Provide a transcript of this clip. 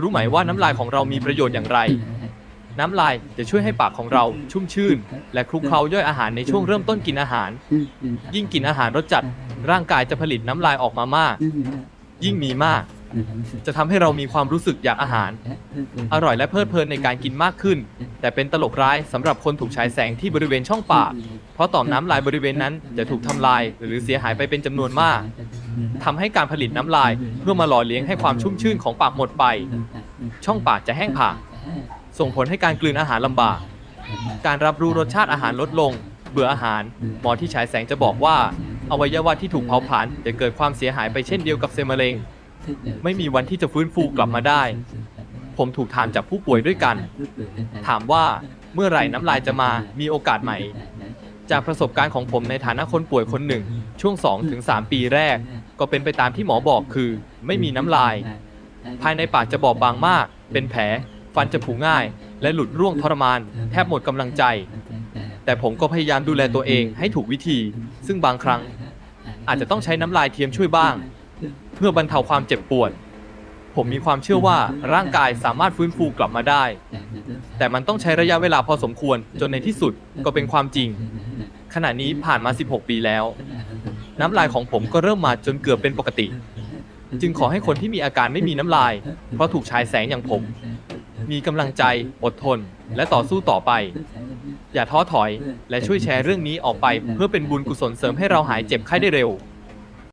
รู้ไหมว่าน้ำลายของเรามีประโยชน์อย่างไร น้ำลายจะช่วยให้ปากของเราชุ่มชื่น และคลุกเคล้าย่อยอาหารในช่วงเริ่มต้นกินอาหาร ยิ่งกินอาหารรสจัด ร่างกายจะผลิตน้ำลายออกมามาก ยิ่งมีมาก จะทำให้เรามีความรู้สึกอยากอาหาร อร่อยและเพลิดเพลินในการกินมากขึ้น แต่เป็นตลกร้ายสำหรับคนถูกฉายแสงที่บริเวณช่องปาก เพราะต่อมน้ำลายบริเวณนั้นจะถูกทำลายหรือเสียหายไปเป็นจำนวนมาก ทำให้การผลิตน้ำลายเพื่อมาหล่อเลี้ยงให้ความชุ่มชื่นของปากหมดไป ช่องปากจะแห้งผากส่งผลให้การกลืนอาหารลำบาก การรับรู้รสชาติอาหารลดลง เบื่ออาหาร หมอที่ฉายแสงจะบอกว่า อวัยวะที่ถูกเผาผลาญจะเกิดความเสียหายไปเช่นเดียวกับเซลล์มะเร็ง ไม่มีวันที่จะฟื้นฟูกลับมาได้ ผมถูกถามจากผู้ป่วยด้วยกัน ถามว่าเมื่อไหร่น้ำลายจะมา มีโอกาสไหม จากประสบการณ์ของผมในฐานะคนป่วยคนหนึ่ง ช่วง 2-3 ปีแรก ก็เป็นไปตามที่หมอบอกคือ ไม่มีน้ำลาย ภายในปากจะบอบบางมาก เป็นแผล ฟันจะผุง่าย และหลุดร่วงทรมาน แทบหมดกำลังใจ แต่ผมก็พยายามดูแลตัวเองให้ถูกวิธี ซึ่งบางครั้ง อาจจะต้องใช้น้ำลายเทียมช่วยบ้าง เพื่อบรรเทาความเจ็บปวด ผมมีความเชื่อว่าร่างกายสามารถฟื้นฟูกลับมาได้ แต่มันต้องใช้ระยะเวลาพอสมควรจนในที่สุดก็เป็นความจริง ขณะนี้ผ่านมา 16 ปีแล้ว น้ำลายของผมก็เริ่มมาจนเกือบเป็นปกติ จึงขอให้คนที่มีอาการไม่มีน้ำลาย เพราะถูกฉายแสงอย่างผม มีกำลังใจอดทน และต่อสู้ต่อไป อย่าท้อถอย และช่วยแชร์เรื่องนี้ออกไป เพื่อเป็นบุญกุศลเสริมให้เราหายเจ็บไข้ได้เร็ว